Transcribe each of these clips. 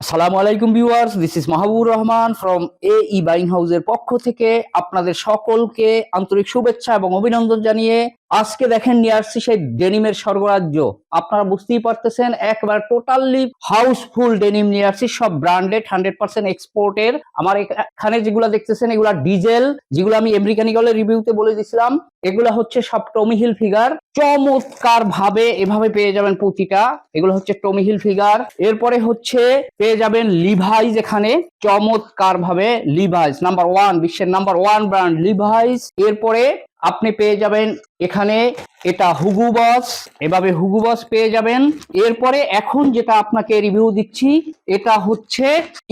আসসালামু আলাইকুম viewers this is Mahbubur Rahman from A E buying হাউসের পক্ষ থেকে আপনাদের সকলকে আন্তরিক শুভেচ্ছা এবং অভিনন্দন জানিয়ে আজকে দেখেন নিয়ে আসছি সেই ডেনিমের স্বর্গরাজ্য। আপনারা বুঝতেই পারতেছেন, একবার টোটালি হাউসফুল ডেনিম নিয়ে আসছি, সব ব্র্যান্ডেড হান্ড্রেড পার্সেন্ট এক্সপোর্টের আমার এখানে যেগুলো দেখতেছেন, এগুলা ডিজেল যেগুলো আমি আমেরিকানিকলের রিভিউতে বলে দিছিলাম, এগুলা হচ্ছে সব টমি হিল ফিগার চমৎকার ভাবে এভাবে পেয়ে যাবেন প্রতিটা এগুলো হচ্ছে টমি হিল ফিগার এরপরে হচ্ছে পেয়ে যাবেন লিভাইজ এখানে। চমৎকার ভাবে লিভাইজ নাম্বার ওয়ান বিশ্বের নাম্বার ওয়ান ব্র্যান্ড লিভাইজ এরপরে আপনি পেয়ে যাবেন এখানে এটা হুগু বস এভাবে হুগু বস পেয়ে যাবেন। এরপরে এখন যেটা আপনাকে রিভিউ দিচ্ছি, এটা হচ্ছে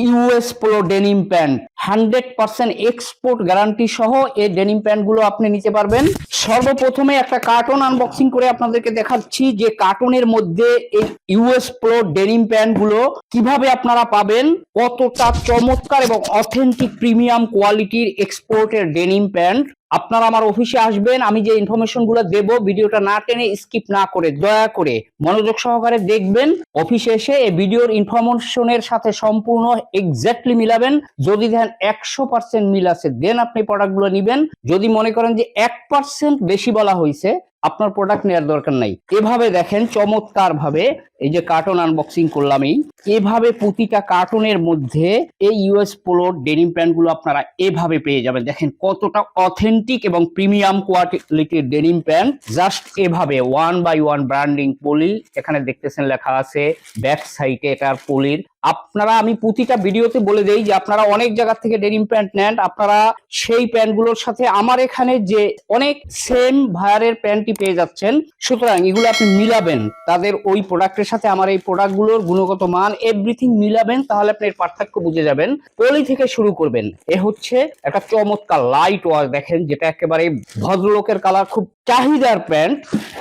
US Polo denim pant hundred percent export guarantee সহ এই ডেনিম প্যান্টগুলো আপনি নিতে পারবেন। সর্বপ্রথমে একটা কার্টন আনবক্সিং করে আপনাদেরকে দেখাচ্ছি যে কার্টনের মধ্যে এই ইউএস পোলো ডেনিম প্যান্টগুলো কীভাবে আপনারা পাবেন, কতটা চমৎকার এবং অথেন্টিক প্রিমিয়াম কোয়ালিটির এক্সপোর্টের ডেনিম প্যান্ট আপনারা আমার অফিসে আসবেন, আমি যে ইনফরমেশনগুলো দেবো ভিডিওটা না টেনে স্কিপ না করে দয়া করে মনোযোগ সহকারে দেখবেন। অফিসে এসে এই ভিডিওর ইনফরমেশনের সাথে সম্পূর্ণ এক্স্যাক্টলি মিলাবেন। যদি ধ্যান একশো পার্সেন্ট মিল আছে দেন আপনি প্রোডাক্টগুলো নিবেন। যদি মনে করেন যে এক পার্সেন্ট বেশি বলা হয়েছে আপনার প্রোডাক্ট নেওয়ার দরকার নাই। এভাবে দেখেন চমৎকার ভাবে এই যে কার্টন আনবক্সিং করলাম এই এভাবে প্রতিটা কার্টনের মধ্যে এই ইউএস পোলোর ডেনিম প্যান্টগুলো আপনারা এভাবে পেয়ে যাবেন। দেখেন কতটা অথেন্টিক এবং প্রিমিয়াম কোয়ালিটির ডেনিম প্যান্ট জাস্ট এভাবে one by one branding poly এখানে দেখতেছেন লেখা আছে ব্যাক সাইডে এটার পলির আপনারা, আমি প্রতিটা ভিডিওতে বলে দেই যে আপনারা অনেক জায়গা থেকে ডেনিম প্যান্ট নেন। আপনারা সেই প্যান্টগুলোর সাথে আমার এখানে যে অনেক সেম ভায়ারের প্যান্টই পেয়ে যাচ্ছেন। সুতরাং এগুলো আপনি মিলাবেন। তাদের ওই প্রোডাক্টের সাথে আমার এই প্রোডাক্টগুলোর গুণগত মান এভরিথিং মিলাবেন, তাহলে আপনি এর পার্থক্য বুঝে যাবেন। পলি থেকে শুরু করবেন। এ হচ্ছে একটা চমৎকার লাইট ওয়াশ দেখেন, যেটা একেবারে ভদ্রলোকের কালার খুব চাহিদার প্যান্ট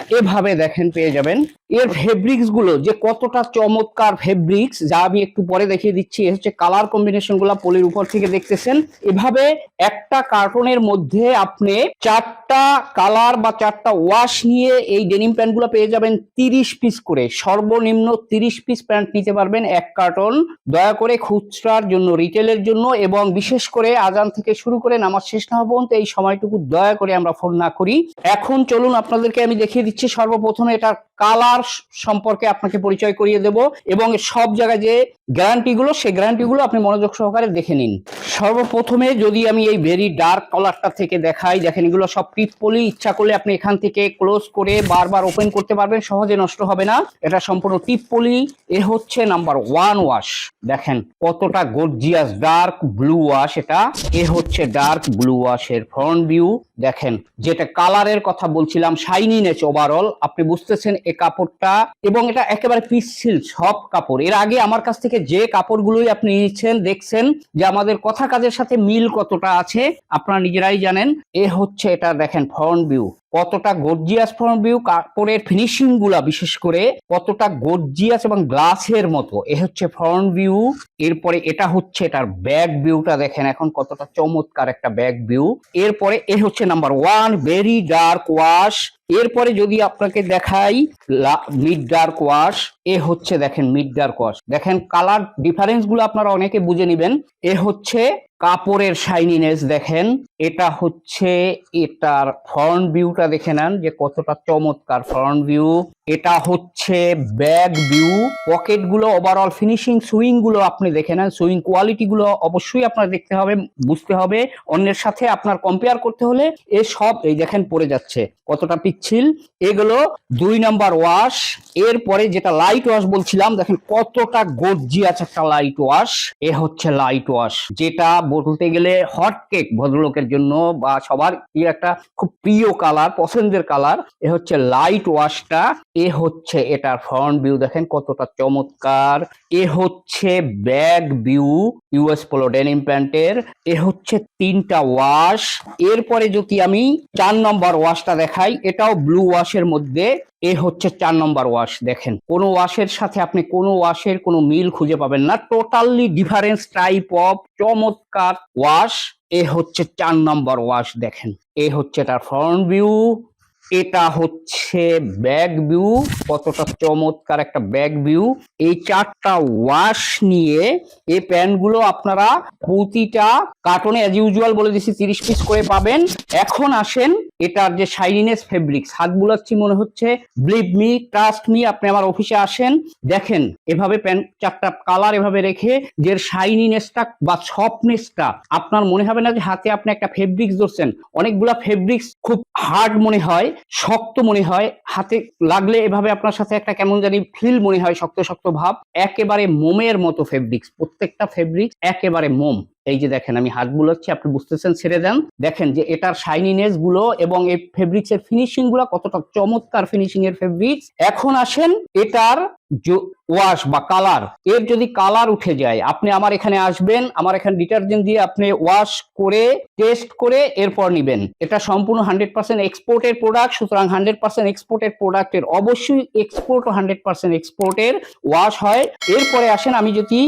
এভাবে দেখেন, পেয়ে যাবেন। এর ফেব্রিক্সগুলো যে কতটা চমৎকার ফেব্রিক্স যা আমি একটু পরে দেখিয়ে দিচ্ছি, এ হচ্ছে কালার কম্বিনেশনগুলা পলির উপর থেকে দেখতেছেন। এভাবে একটা কার্টনের মধ্যে আপনি চারটা কালার বা চারটা ওয়াশ নিয়ে এই ডেনিম প্যান্টগুলো পেয়ে যাবেন তিরিশ পিস করে। সর্বনিম্ন তিরিশ পিস প্যান্ট নিতে পারবেন এক কার্টন দয়া করে খুচরার জন্য রিটেলের জন্য এবং বিশেষ করে আজান থেকে শুরু করে নামাজ শেষ না হওয়া পর্যন্ত এই সময়টুকু দয়া করে আমরা ফোন না করি। এখন চলুন আপনাদেরকে আমি দেখিয়ে দিচ্ছি সর্বপ্রথমে এটার কালার সম্পর্কে আপনাকে পরিচয় করিয়ে দেব এবং সব জায়গায় যে গ্যারান্টি গুলো, সেই গ্যারান্টি গুলো আপনি মনোযোগ সহকারে দেখে নিন। সর্বপ্রথমে যদি আমি এই ভেরি ডার্ক কালারটা থেকে দেখাই, দেখেন এগুলো সব টিপ পলি ইচ্ছা করলে আপনি এখান থেকে ক্লোজ করে বারবার ওপেন করতে পারবেন, সহজে নষ্ট হবে না। এটা সম্পূর্ণ টিপ পলি এ হচ্ছে নাম্বার ওয়ান ওয়াশ দেখেন কতটা গর্জিয়াস ডার্ক ব্লু ওয়াশ এটা। এ হচ্ছে ডার্ক ব্লু ওয়াশের ফ্রন্ট ভিউ দেখেন যেটা কালারের কথা বলছিলাম শাইনিনেস ওভারঅল আপনি বুঝতেছেন এ কাপড়টা এবং এটা একেবারে পিসিল সব কাপড়। এর আগে আমার কাছ থেকে যে কাপড়গুলোই আপনি নিচ্ছেন, দেখছেন যে আমাদের কথা কাজের সাথে মিল কতটা আছে, আপনারা নিজেরাই জানেন। এ হচ্ছে এটা দেখেন ফ্রন্ট ভিউ কতটা গর্জিয়াস ফ্রন্ট ভিউ কাপড়ের ফিনিশিংগুলা বিশেষ করে কতটা গর্জিয়াস এবং গ্লাসের মতো। এ হচ্ছে ফ্রন্ট ভিউ এরপরে এটা হচ্ছে এটার ব্যাক ভিউটা দেখেন এখন কতটা চমৎকার একটা ব্যাক ভিউ এরপরে এ হচ্ছে number one very dark wash এরপরে যদি আপনাকে দেখাই মিড ডার্ক ওয়াশ এ হচ্ছে দেখেন মিড ডার্ক ওয়াশ দেখেন কালার ডিফারেন্সগুলো আপনারা অনেকে বুঝে নেবেন। এ হচ্ছে কাপড়ের শাইনিনেস দেখেন। এটা হচ্ছে এটার ফ্রন্ট ভিউটা দেখে নেন যে কতটা চমৎকার ফ্রন্ট ভিউ এটা হচ্ছে ব্যাক ভিউ। পকেটগুলো ওভারঅল ফিনিশিং সুইংগুলো আপনি দেখে নেন। সুইং কোয়ালিটি গুলো অবশ্যই আপনার দেখতে হবে, বুঝতে হবে। অন্যের সাথে আপনার কম্পেয়ার করতে হলে এ সব এই দেখেন পড়ে যাচ্ছে। কতটা পিচ্ছিল। এগুলো দুই নাম্বার ওয়াশ এরপরে যেটা লাইট ওয়াশ বলছিলাম, দেখেন কতটা গর্জি আছে একটা লাইট ওয়াশ এ হচ্ছে লাইট ওয়াশ যেটা বলতে গেলে হট কেক ভদ্রলোকের জন্য বা সবার একটা খুব প্রিয় কালার পছন্দের কালার এ হচ্ছে লাইট ওয়াশটা এ হচ্ছে এটার ফ্রন্ট ভিউ দেখেন কতটা চমৎকার। এ হচ্ছে back view US Polo denim প্যান্টের এ হচ্ছে তিনটা ওয়াশ এরপরে যদি আমি চার নম্বর ওয়াশটা দেখাই, এটাও ব্লু ওয়াশের মধ্যে। এ হচ্ছে চার নম্বর ওয়াশ দেখেন। কোনো ওয়াশের সাথে আপনি কোনো ওয়াশের কোনো মিল খুঁজে পাবেন না। টোটালি ডিফারেন্স টাইপ অফ চমৎকার ওয়াশ এ হচ্ছে চার নম্বর ওয়াশ দেখেন। এ হচ্ছে তার ফ্রন্ট ভিউ এটা হচ্ছে ব্যাক ভিউ, কতটা চমৎকার একটা ব্যাক ভিউ। এই চারটা ওয়াশ নিয়ে এই প্যান্টগুলো আপনারা প্রতিটা কার্টনে অ্যাজ ইউজুয়াল বলে দিচ্ছি তিরিশ পিস করে পাবেন। এখন আসেন, এটার যে শাইনিনেস ফেব্রিক্স হাত বুলাচ্ছি মনে হচ্ছে। ব্লিভ মি ট্রাস্ট মি আপনি আমার অফিসে আসেন। দেখেন, এভাবে প্যান্ট, চারটা কালার এভাবে রেখে যে শাইনিনেসটা বা সফটনেসটা আপনার মনে হবে না যে হাতে আপনি একটা ফেব্রিক্স ধরছেন। অনেকগুলা ফেব্রিক্স খুব হার্ড মনে হয়। শক্ত মনে হয়, হাতে লাগলে এভাবে আপনার সাথে একটা কেমন জানি ফিল মনে হয়, শক্ত শক্ত ভাব। একেবারে মোমের মতো ফেব্রিক্স প্রত্যেকটা ফেব্রিক্স একেবারে মোম। এই যে দেখেন, আমি হাত বুলাচ্ছি, আপনি বুঝতেছেন, ছেড়ে দেন। দেখেন যে এটার শাইনিনেসগুলো এবং এই ফেব্রিক্স এর ফিনিশিংগুলো কতটা চমৎকার ফিনিশিং এর ফেব্রিক্স এখন আসেন এটার ওয়াশ বা কালারের যদি কালার উঠে যায়, আপনি আমার এখানে আসবেন, আমার এখানে ডিটারজেন্ট দিয়ে আপনি ওয়াশ করে টেস্ট করে এরপর নিবেন। এটা সম্পূর্ণ হান্ড্রেড পার্সেন্ট এক্সপোর্টের প্রোডাক্ট সুতরাং হান্ড্রেড পার্সেন্ট এক্সপোর্টের প্রোডাক্টের অবশ্যই এক্সপোর্ট হান্ড্রেড পার্সেন্ট এক্সপোর্টের ওয়াশ হয়। এরপরে আসেন আমি যদি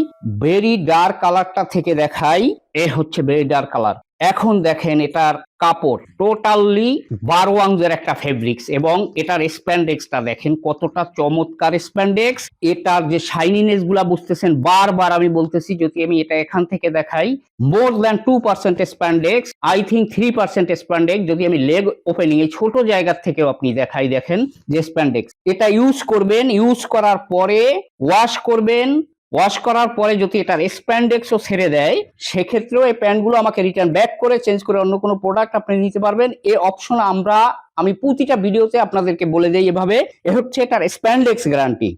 ভেরি ডার্ক কালারটা থেকে দেখাই। এ হচ্ছে ভেরি কালার এখন দেখেন এটার কাপড় টোটালি বারো আউন্সের একটা ফেব্রিক্স এবং এটার স্প্যান্ডেক্সটা দেখেন কতটা চমৎকার স্প্যান্ডেক্স এটার যে শাইনিনেসগুলা বুঝতেছেন, বারবার আমি বলতেছি, যদি আমি এটা এখান থেকে দেখাই more than two percent spandex I think three percent spandex যদি আমি লেগ ওপেনিং এই ছোট জায়গা থেকেও আপনি দেখাই দেখেন যে স্প্যান্ডেক্স এটা ইউজ করবেন ইউজ করার পরে ওয়াশ করবেন ওয়াশ করার পরে যদি এটার স্প্যান্ডেক্সও ছেড়ে দেয়, সেক্ষেত্রেও এই প্যান্টগুলো আমাকে রিটার্ন ব্যাক করে চেঞ্জ করে অন্য কোনো প্রোডাক্ট আপনি নিতে পারবেন। এই অপশন আমরা, আমি প্রতিটা ভিডিওতে আপনাদেরকে বলে দেই এভাবে, এ হচ্ছে এটার স্প্যান্ডেক্স গ্যারান্টি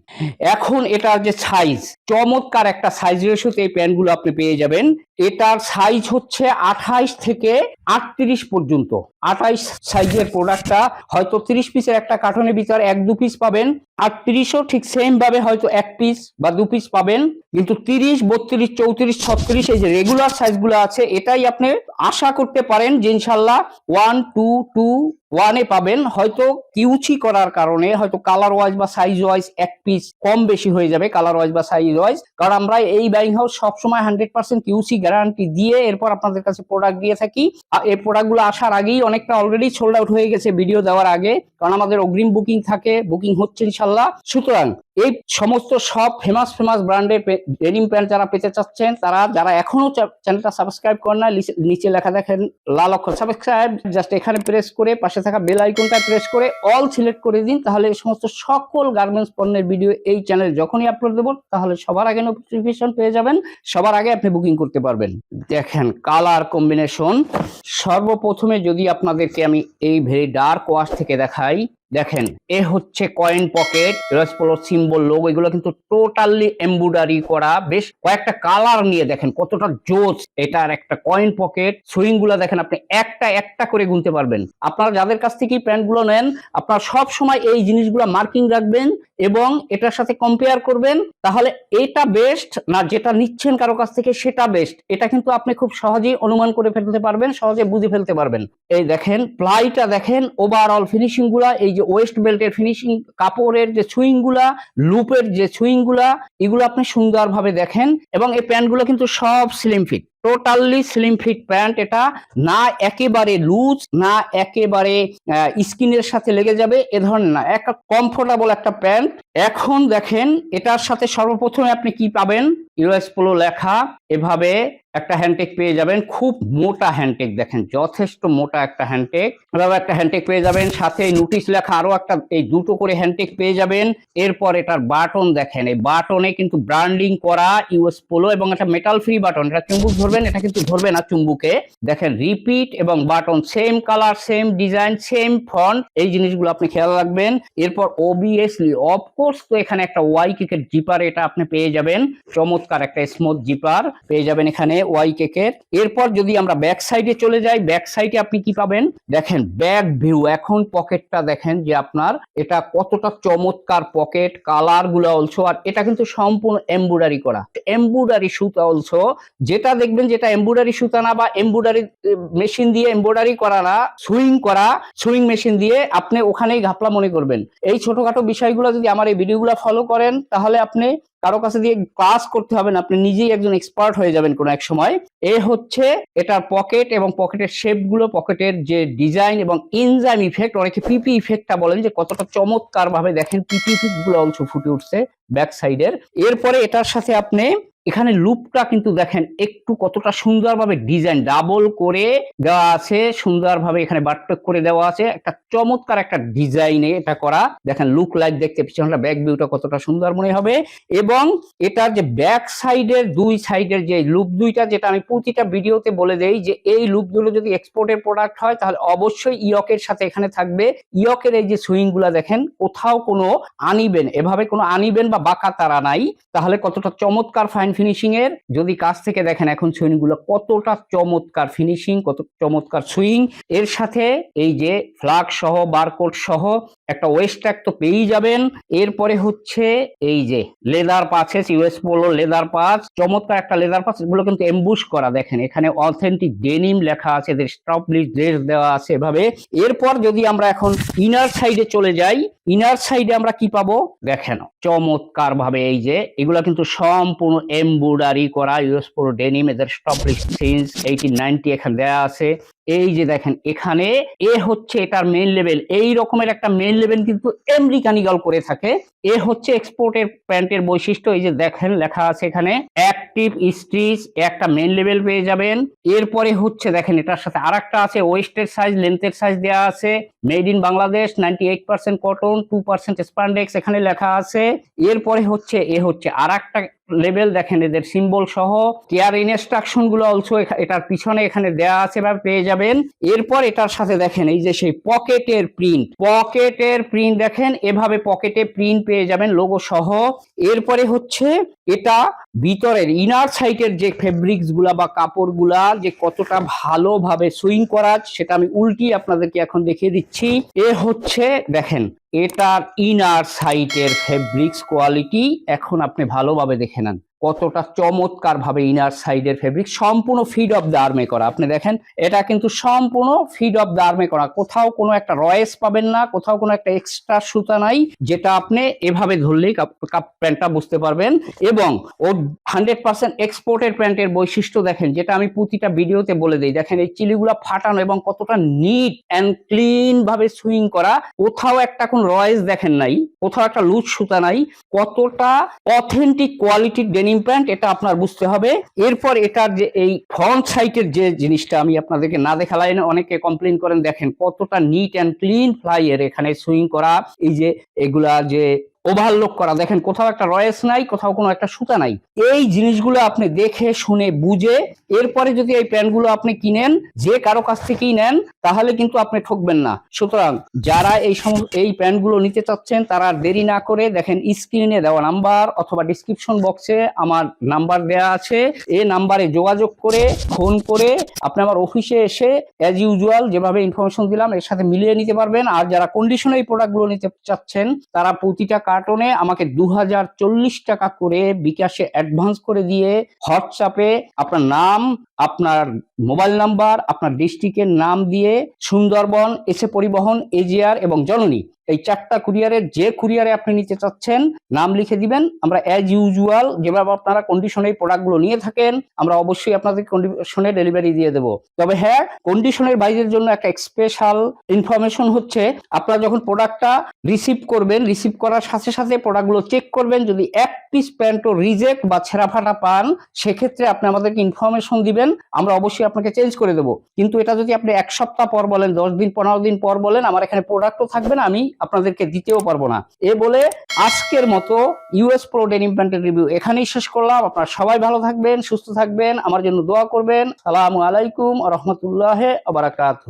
এখন এটার যে সাইজ চমৎকার একটা সাইজ রেশিওতে এই প্যান্টগুলো আপনি পেয়ে যাবেন। এটার সাইজ হচ্ছে আঠাইশ থেকে আটত্রিশ পর্যন্ত। আঠাইশ সাইজের প্রোডাক্টটা হয়তো তিরিশ পিসের একটা কার্টনের ভিতর এক দু পিস পাবেন, আর তিরিশও ঠিক সেম ভাবে হয়তো এক পিস বা দু পিস পাবেন, কিন্তু তিরিশ, বত্রিশ, চৌত্রিশ, ছত্রিশ এই যে রেগুলার সাইজগুলো আছে, এটাই আপনি আশা করতে পারেন যে ইনশাল্লাহ ওয়ান টু টু ওয়ানে পাবেন। হয়তো কিউচি করার কারণে হয়তো কালার ওয়াইজ বা সাইজ ওয়াইজ এক পিস কম বেশি হয়ে যাবে কালার ওয়াইজ বা সাইজ ওয়াইজ কারণ আমরা এই বাইং হাউস সবসময় হান্ড্রেড পার্সেন্ট কিউসি গ্যারান্টি দিয়ে এরপর আপনাদের কাছে প্রোডাক্ট দিয়ে থাকি। এই প্রোডাক্টগুলো আসার আগেই অনেকটা অলরেডি সোল্ড আউট হয়ে গেছে ভিডিও দেওয়ার আগে। কারণ আমাদের অগ্রিম বুকিং থাকে বুকিং হচ্ছে ইনশাল্লাহ। সুতরাং এই সমস্ত সব ফেমাস ফেমাস ব্র্যান্ডের ডেনিম প্যান্ট যারা পেতে চাচ্ছেন, তারা যারা এখনও চ্যানেলটা সাবস্ক্রাইব করেন না নিচে লেখা দেখেন, লাল অক্ষর সাবস্ক্রাইব জাস্ট এখানে প্রেস করে, পাশে থাকা বেল আইকনটা প্রেস করে অল সিলেক্ট করে দিন, তাহলে এই সমস্ত সকল গার্মেন্টস পণ্যের ভিডিও এই চ্যানেলে যখনই আপলোড দেবো, তাহলে সবার আগে নোটিফিকেশন পেয়ে যাবেন, সবার আগে আপনি বুকিং করতে পারবেন। দেখেন কালার কম্বিনেশন সর্বপ্রথমে যদি আপনাদেরকে আমি এই ভেরি ডার্ক ওয়াশ থেকে দেখাই দেখেন, এ হচ্ছে কয়েন পকেট রসপোলো সিম্বল লোক এগুলো কিন্তু টোটালি এমব্রয়ডারি করা। বেশ কয়েকটা কালার নিয়ে দেখেন, কতটা জোস এটার একটা কয়েন পকেট সুইংগুলা দেখেন আপনি একটা একটা করে গুনতে পারবেন। আপনারা যাদের কাছ থেকে প্যান্টগুলো নেন, আপনারা সব সময় এই জিনিসগুলো মার্কিং রাখবেন এবং এটার সাথে কম্পেয়ার করবেন। তাহলে এটা বেস্ট না যেটা নিচ্ছেন কারও কাছ থেকে সেটা বেস্ট এটা কিন্তু আপনি খুব সহজেই অনুমান করে ফেলতে পারবেন, সহজে বুঝে ফেলতে পারবেন। এই দেখেন প্লাইটা দেখেন ওভারঅল ফিনিশিংগুলা, এই যে ওয়েস্ট বেল্টের ফিনিশিং কাপড়ের যে সুইংগুলা লুপের যে সুইংগুলা এগুলো আপনি সুন্দরভাবে দেখেন এবং এই প্যান্টগুলো কিন্তু সব slim fit totally slim fit pant এটা না একেবারে লুজ না একেবারে স্কিনের সাথে লেগে যাবে, এ ধরনের না, একটা কমফোর্টেবল একটা প্যান্ট। এখন দেখেন এটার সাথে সর্বপ্রথমে আপনি কি পাবেন? ইউএস পোলো লেখা। এভাবে একটা হ্যান্ডটেক পেয়ে যাবেন। খুব মোটা হ্যান্ডটেক দেখেন, যথেষ্ট মোটা একটা হ্যান্ডটেক এভাবে একটা হ্যান্ডটেক পেয়ে যাবেন, সাথে নোটিশ লেখা আরও একটা, এই দুটো করে হ্যান্ডটেক পেয়ে যাবেন। এরপর এটার বাটন দেখেন, এই বাটনে কিন্তু ব্র্যান্ডিং করা ইউএস পোলো এবং একটা মেটাল ফ্রি বাটন এটা চুম্বুক ধরবেন, এটা কিন্তু ধরবে না চুম্বুকে। দেখেন রিপিট এবং button same colour same design same font এই জিনিসগুলো আপনি খেয়াল রাখবেন। এরপর অবভিয়াসলি অফকোর্স তো এখানে একটা ওয়াই কেকের জিপার এটা আপনি পেয়ে যাবেন। চমৎকার একটা স্মুথ জিপার পেয়ে যাবেন এখানে ওয়াই কেকের এরপর যদি আমরা ব্যাক সাইডে চলে যাই ব্যাক সাইডে আপনি কি পাবেন? দেখেন ব্যাক ভিউ এখন পকেটটা দেখেন যে আপনার এটা কতটা চমৎকার পকেট কালারগুলো অলসো আর এটা কিন্তু সম্পূর্ণ এমব্রয়ডারি করা। এমব্রয়ডারি সুতা অলসো যেটা দেখবেন যেটা এমব্রয়ডারি সুতা না বা এমব্রয়ডারি মেশিন দিয়ে এমব্রয়ডারি করা না সুইং করা সুইং মেশিন দিয়ে আপনি ওখানেই ঘাপলা মনে করবেন। এই ছোটখাটো বিষয়গুলো যদি আমার এই ভিডিওগুলো ফলো করেন, তাহলে আপনি কারও কাছে দিয়ে ক্লাস করতে হবে না, আপনি নিজেই একজন এক্সপার্ট হয়ে যাবেন কোনো এক সময়। এ হচ্ছে এটার পকেট এবং পকেটের শেপগুলো পকেটের যে ডিজাইন এবং ইনজাইম ইফেক্ট অনেকে পিপি ইফেক্টটা বলেন যে কতটা চমৎকার ভাবে দেখেন পিপি ইফেক্টগুলো অংশ ফুটে উঠছে ব্যাক সাইডের এরপরে এটার সাথে আপনি এখানে লুপটা কিন্তু দেখেন একটু কতটা সুন্দরভাবে ডিজাইন ডাবল করে দেওয়া আছে, সুন্দরভাবে এখানে বাটপেক করে দেওয়া আছে। একটা চমৎকার একটা ডিজাইনে এটা করা। দেখেন লুক লাইক দেখতে পিছনটা ব্যাক ভিউটা কতটা সুন্দর মনে হবে। এবং এটার যে ব্যাক সাইডের দুই সাইডের যে লুপ দুইটা, যেটা আমি প্রতিটা ভিডিওতে বলে দেই যে এই লুপগুলো যদি এক্সপোর্টের প্রোডাক্ট হয়, তাহলে অবশ্যই ইয়কের সাথে এখানে থাকবে। ইয়কের এই যে সুইংগুলা দেখেন, কোথাও কোনো আনিবেন এভাবে কোনো আনিবেন বা বাঁকা তারা নাই। তাহলে কতটা চমৎকার ফাইন ফিনিশিং এর। যদি কাছ থেকে দেখেন এখন সুইংগুলো কতটা চমৎকার ফিনিশিং কত চমৎকার সুইং এর সাথে এই যে ফ্লাগ সহ বারকোড সহ একটা ওয়েস্ট ট্যাগ তো পেয়েই যাবেন। এরপরে হচ্ছে এই যে leather patches US Polo leather patch চমৎকার একটা লেদার পাচ এগুলো কিন্তু এমবুশ করা, দেখেন। এখানে অথেন্টিক ডেনিম লেখা আছে, এদের স্টপলিশ ড্রেস দেওয়া আছে এভাবে। এরপর যদি আমরা এখন ইনার সাইডে চলে যাই ইনার সাইডে আমরা কি পাবো? দেখেন চমৎকার ভাবে এই যে, এগুলো কিন্তু সম্পূর্ণ এমব্রয়ডারি করা ইউএস পুরো ডেনিম এদের স্টপ সিন্স এইটিন নাইনটি এখানে দেওয়া আছে। এই যে দেখেন, এখানে এ হচ্ছে এটার মেইন লেভেল এই রকমের একটা মেন লেভেল কিন্তু আমেরিকান ইগল করে থাকে। এ হচ্ছে এক্সপোর্টের প্যান্টের বৈশিষ্ট্য। এই যে দেখেন, লেখা আছে এখানে, অ্যাক্টিভ স্টিচ, একটা মেন লেভেল পেয়ে যাবেন। এরপরে হচ্ছে দেখেন, এটার সাথে আর আছে ওয়েস্টের সাইজ লেন্থের সাইজ দেওয়া আছে। Made in Bangladesh ninety eight percent cotton two percent spandex এখানে লেখা আছে। এরপরে হচ্ছে, এ হচ্ছে আর একটা লেভেল দেখেন, এদের সিম্বল সহ। কেয়ার ইনস্ট্রাকশনগুলো অলসো এটার পিছনে এখানে দেয়া আছে বা পেয়ে যাবেন। এরপর এটার সাথে দেখেন, এই যে সেই পকেটের প্রিন্ট পকেটের প্রিন্ট দেখেন, এভাবে পকেটে প্রিন্ট পেয়ে যাবেন লোগো সহ। এরপরে হচ্ছে এটা ভিতরের ইনার সাইডের যে ফেব্রিক্সগুলা বা কাপড়গুলা যে কতটা ভালোভাবে সুইং করা সেটা আমি উল্টি আপনাদেরকে এখন দেখিয়ে দিচ্ছি। এ হচ্ছে দেখেন, এটার ইনার সাইটের ফেব্রিক্স কোয়ালিটি এখন আপনি ভালোভাবে দেখে নেন। কতটা চমৎকার ভাবে ইনার সাইডের ফেব্রিক সম্পূর্ণ ফিড অফ দ্য আর্মে করা। আপনি দেখেন, এটা কিন্তু সম্পূর্ণ ফিড অফ দ্য আর্মে করা। কোথাও কোনো একটা রয়েস পাবেন না, কোথাও কোনো একটা এক্সট্রা সুতা নাই, যেটা আপনি এভাবে ধরলেই কাপ প্যান্টটা বুঝতে পারবেন। এবং ওর হান্ড্রেড পার্সেন্ট এক্সপোর্টের প্যান্টের বৈশিষ্ট্য দেখেন, যেটা আমি প্রতিটা ভিডিওতে বলে দিই। দেখেন, এই চিলিগুলা ফাটানো এবং কতটা নিট অ্যান্ড ক্লিন ভাবে সুইং করা। কোথাও একটা কোন রয়েস দেখেন নাই, কোথাও একটা লুজ সুতা নাই। কতটা অথেন্টিক কোয়ালিটির ডেনিম প্যান্ট এটা আপনার বুঝতে হবে। এরপর এটার যে এই ফ্রন্ট সাইটের যে জিনিসটা আমি আপনাদেরকে না দেখালাই অনেকে কমপ্লেন করেন, দেখেন কতটা নিট অ্যান্ড ক্লিন ফ্লাইয়ের এখানে সুইং করা। এই যে এগুলা যে ওভারলোক করা। দেখেন, কোথাও একটা রয়েস নাই, কোথাও কোনো একটা সুতা নাই। এই জিনিসগুলো আপনি দেখে, শুনে, বুঝে, এরপরে যদি এই প্যান্টগুলো আপনি কিনেন, যে কারও কাছ থেকেই নেন, তাহলে কিন্তু আপনি ঠকবেন না। সুতরাং যারা এই এই প্যান্টগুলো নিতে চাচ্ছেন, তারা দেরি না করে দেখেন স্ক্রিনে দেওয়া নাম্বার অথবা ডিসক্রিপশন বক্সে আমার নাম্বার দেওয়া আছে। এই নাম্বারে যোগাযোগ করে, ফোন করে আপনি আমার অফিসে এসে অ্যাজ ইউজুয়াল যেভাবে ইনফরমেশন দিলাম, এর সাথে মিলিয়ে নিতে পারবেন। আর যারা কন্ডিশনে এই প্রোডাক্টগুলো নিতে চাচ্ছেন, তারা প্রতিটা কার্টনে আমাকে দু হাজার চল্লিশ টাকা করে বিকাশে অ্যাডভান্স করে দিয়ে হোয়াটসঅ্যাপে আপনার নাম, আপনার মোবাইল নাম্বার, আপনার ডিস্ট্রিক্টের নাম দিয়ে সুন্দরবন, এসে পরিবহন এজিআর এবং জননী এই চারটা কুরিয়ারের যে কুরিয়ারে আপনি নিতে চাচ্ছেন, নাম লিখে দিবেন। আমরা অ্যাজ ইউজুয়াল যেভাবে আপনারা কন্ডিশনে এই প্রোডাক্টগুলো নিয়ে থাকেন, আমরা অবশ্যই আপনাদের কন্ডিশনে ডেলিভারি দিয়ে দেবো। তবে হ্যাঁ কন্ডিশনের বাইরের জন্য একটা স্পেশাল ইনফরমেশন হচ্ছে, আপনারা যখন প্রোডাক্টটা রিসিভ করবেন রিসিভ করার সাথে সাথে প্রোডাক্টগুলো চেক করবেন, যদি এক পিস প্যান্টও রিজেক্ট বা ছেঁড়া ফাটা পান, সেক্ষেত্রে আপনি আমাদেরকে ইনফরমেশন দিবেন, আমরা অবশ্যই আপনাকে চেঞ্জ করে দেবো। কিন্তু এটা যদি আপনি এক সপ্তাহ পর বলেন, দশ দিন, পনেরো দিন পর বলেন, আমার এখানে প্রোডাক্টও থাকবে না, আমি আপনাদেরকে দিতেও পারব না। এ বলে আজকের মতো ইউএস প্রো ডেন ইমপ্লান্টের রিভিউ এখানেই শেষ করলাম। আপনারা সবাই ভালো থাকবেন, সুস্থ থাকবেন, আমার জন্য দোয়া করবেন। সালামু আলাইকুম রহমতুল্লাহ আবরাকাত